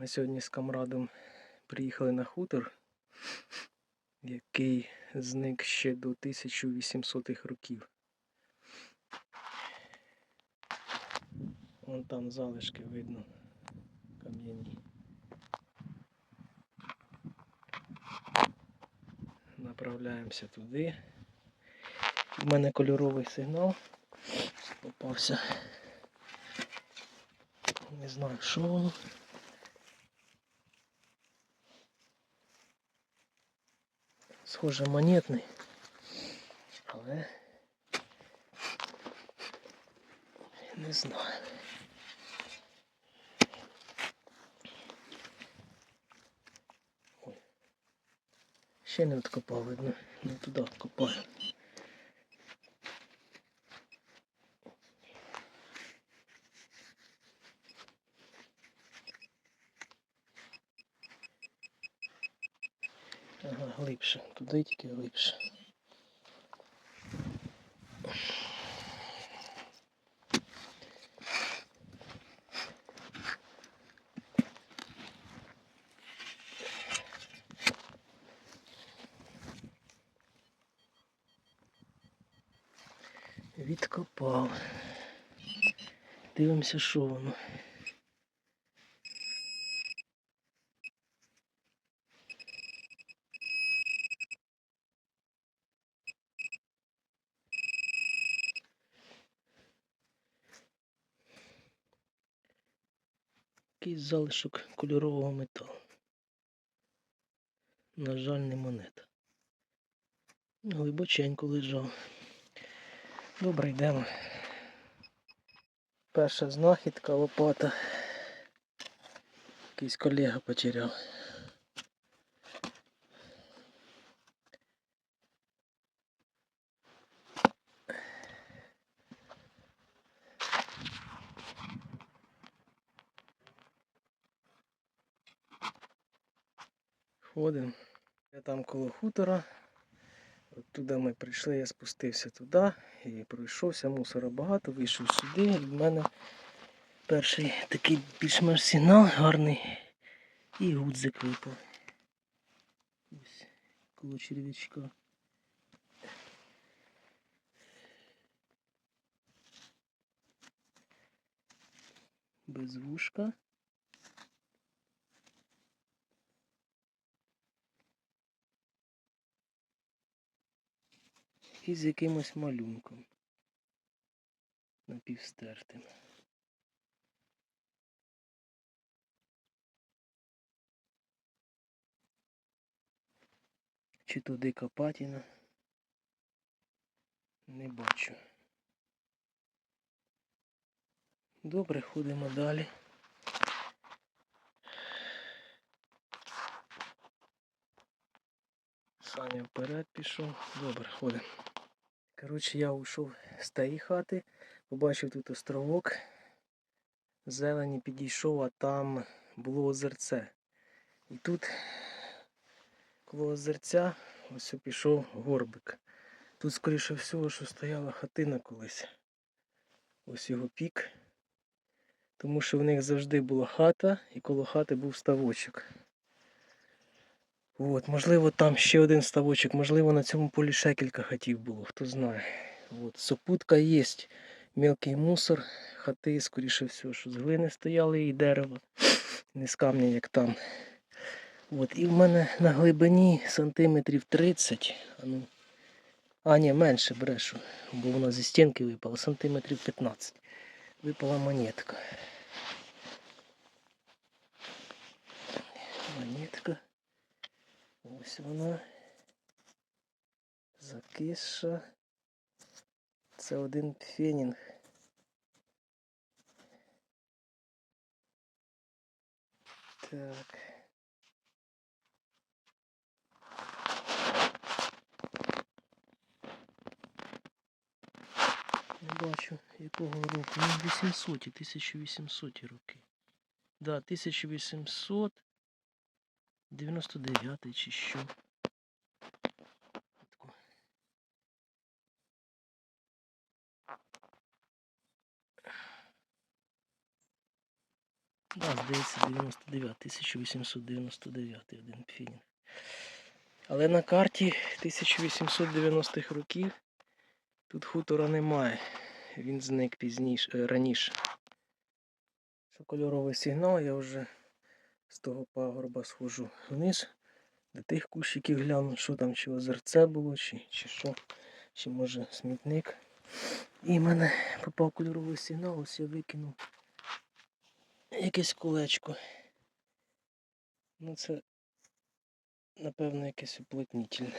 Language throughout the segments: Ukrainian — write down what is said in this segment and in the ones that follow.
Ми сьогодні з камрадом приїхали на хутор, який зник ще до 1800-х років. Вон там залишки видно кам'яні. Направляємося туди. У мене кольоровий сигнал попався. Не знаю, що воно. Схоже монетний. Але не знаю. Ой. Ще не откопав, видно. Не туди откопаю. Глибше. Туди тільки глибше. Відкопав. Дивимося, що воно. Якийсь залишок кольорового металу. На жаль, не монета. Глибоченько лежав. Добре, йдемо. Перша знахідка лопата. Якийсь колега потеряв. Ходимо. Я там коло хутора. Оттуда ми прийшли, я спустився туди і пройшовся, мусора багато, вийшов сюди. І в мене перший такий більш-менш сигнал гарний. І гудзик випав. Ось коло черв'ячка. Без вушка. І з якимось малюнком. Напівстертим. Чи то дика? Не бачу. Добре, ходимо далі. Саня вперед пішов. Добре, ходимо. Коротше, я ушов з тієї хати, побачив тут островок. Зелені підійшов, а там було озерце. І тут коло озерця ось пішов горбик. Тут, скоріше всього, що стояла хатина колись. Ось його пік. Тому що в них завжди була хата і коло хати був ставочок. От, можливо, там ще один ставочок, можливо, на цьому полі ще кілька хатів було, хто знає. От, сопутка є, мелкий мусор, хати, скоріше всього, що з глини стояли і дерево, не з камня, як там. От, і в мене на глибині сантиметрів 30, а ну, а ні, менше брешу, бо вона зі стінки випала, сантиметрів 15. Випала монетка. Монетка. Ось вона. Закисша. Це один фенінг. Так. Не бачу якого року. Ну, 800, 1800 роки. Да, 1800. 99 чи що. Да, здається, 99, 1899 один фінінг. Але на карті 1890-х років тут хутора немає. Він зник пізніше, раніше. Що кольоровий сигнал, я вже з того пагорба схожу вниз. До тих кущиків гляну, що там, чи озерце було, чи, чи що, чи може смітник. І в мене попав кольоровий сигнал, ось я викинув якесь колечко. Ну це, напевно, якесь уплотнітельне.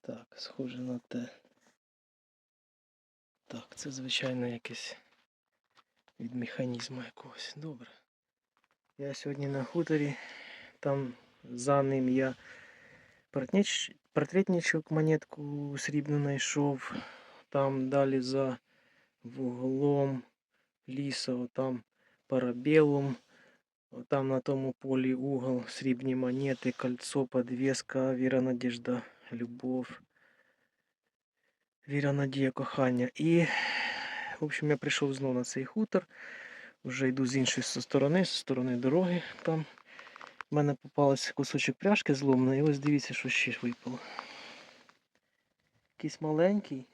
Так, схоже на те. Так, це звичайно якесь від механізму якогось. Добре. Я сьогодні на хуторі, там за ним я портніч... портретничок монетку срібну знайшов. Там далі за вуглом ліса, там парабелум. Там на тому полі угол, срібні монети, кольцо, подвеска, віра, надіжда, любов. Віра, надія, кохання. І, в общем, я прийшов знову на цей хутор. Вже йду з іншої сторони, з сторони дороги. Там в мене попався кусочок пряжки зломаний. І ось дивіться, що ще випало. Якийсь маленький.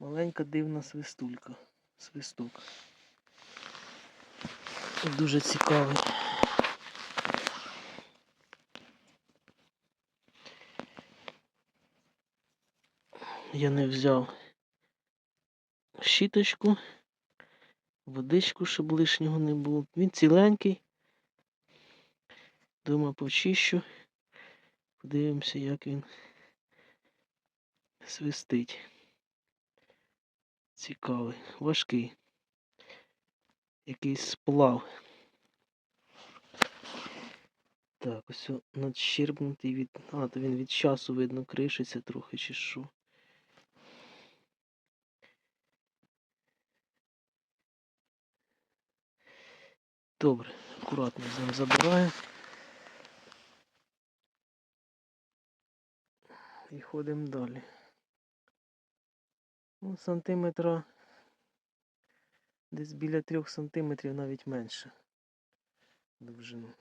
Маленька дивна свистулька. Свисток. Дуже цікавий. Я не взяв щіточку, водичку, щоб лишнього не було. Він ціленький. Дома почищу. Подивимося, як він свистить. Цікавий, важкий. Якийсь сплав. Так, ось надщербнутий від... А, то він від часу, видно, кришиться трохи чи що. Добре, акуратно з ним забираю. І ходимо далі. Ну, сантиметра десь біля трьох сантиметрів навіть менше довжину.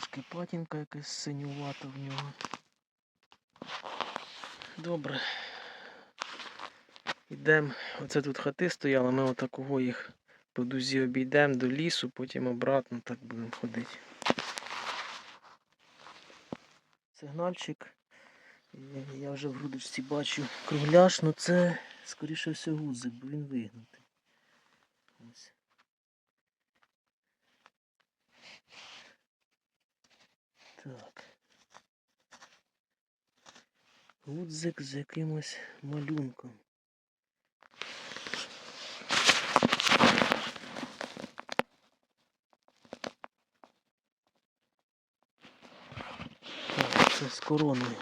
Трошки патінка якась синювата в нього. Добре. Йдемо. Оце тут хати стояли, ми отакого їх по дузі обійдемо до лісу, потім обратно так будемо ходити. Сигнальчик. Я- вже в грудочці бачу кругляш, ну це скоріше всього гузик, бо він вигнутий. Гудзик з якимось малюнком. Це з короною.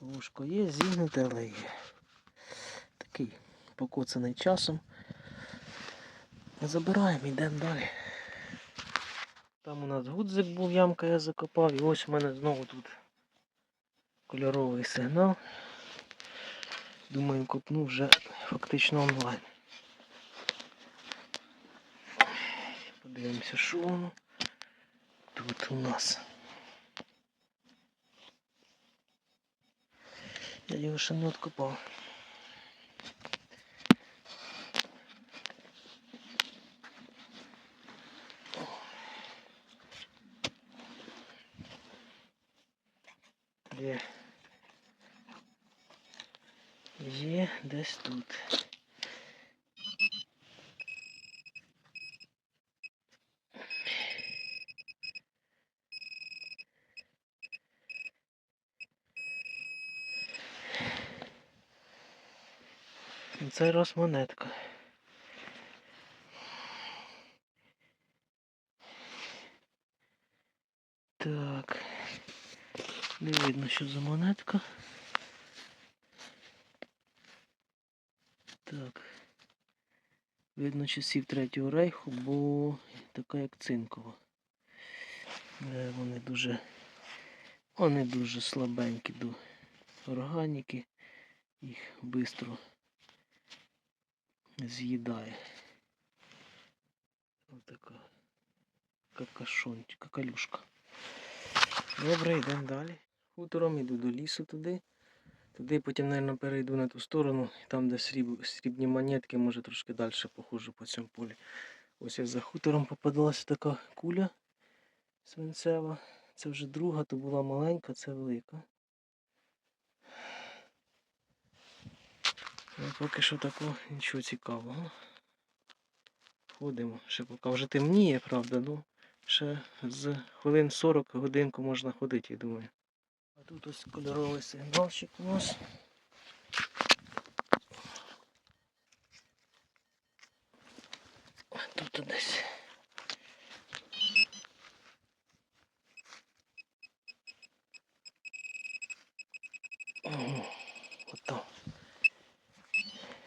Вушко є, зігнуте, але є. Такий покоцаний часом. Забираємо, йдемо далі. Там у нас гудзик був, ямка я закопав, і ось у мене знову тут кольоровий сигнал. Думаю, копну вже фактично онлайн. Подивимося, що воно тут у нас. Я його ще не откопав. Є. Є десь тут. І цей раз монетка. Так. Не видно, що за монетка. Так. Видно часів третього рейху, бо така як цинкова. Е, Вони дуже, вони дуже слабенькі до органіки. Їх швидко з'їдає. Ось така какашонь, какалюшка. Добре, йдемо далі. Хутором іду до лісу туди. Туди потім, мабуть, перейду на ту сторону, там, де сріб, срібні монетки, може трошки далі похожу по цьому полі. Ось я за хутором попадалася така куля свинцева. Це вже друга, то була маленька, це велика. Ну, поки що такого нічого цікавого. Ходимо. Ще поки вже темніє, правда, ну ще з хвилин 40 годинку можна ходити, я думаю. Тут ось кольоровий сигналчик у нас. Тут десь. Ото.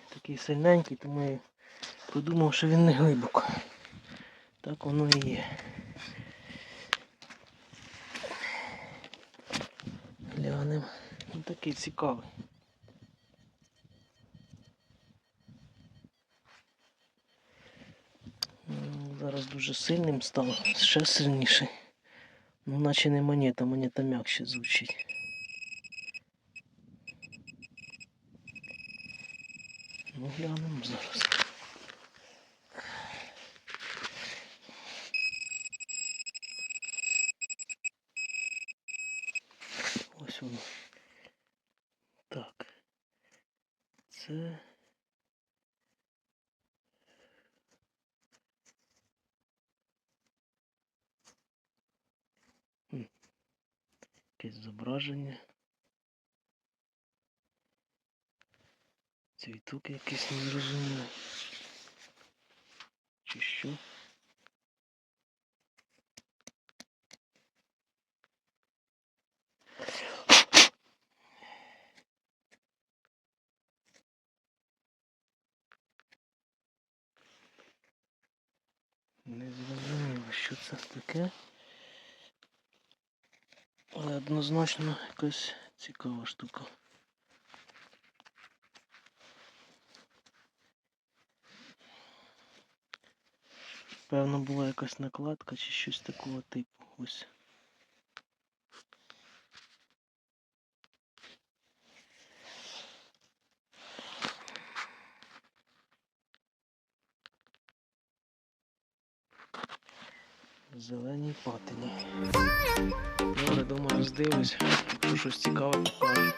Такий сильненький, тому я подумав, що він не глибоко. Так воно і є. Глянемо. Ну такий цікавий. Зараз дуже сильним стало, ще сильніший. Ну наче не монета, монета м'якше звучить. Ну глянемо зараз. Ось воно. Так. Це. Хм. Якесь зображення. Цвіток якийсь незрозумілий. Чи що? Не зрозуміло, що це таке. Однозначно якась цікава штука. Певно була якась накладка чи щось такого типу. Ось. зеленій патині. Ну, Добре, думаю, роздивлюсь, якщо щось цікаве покажу.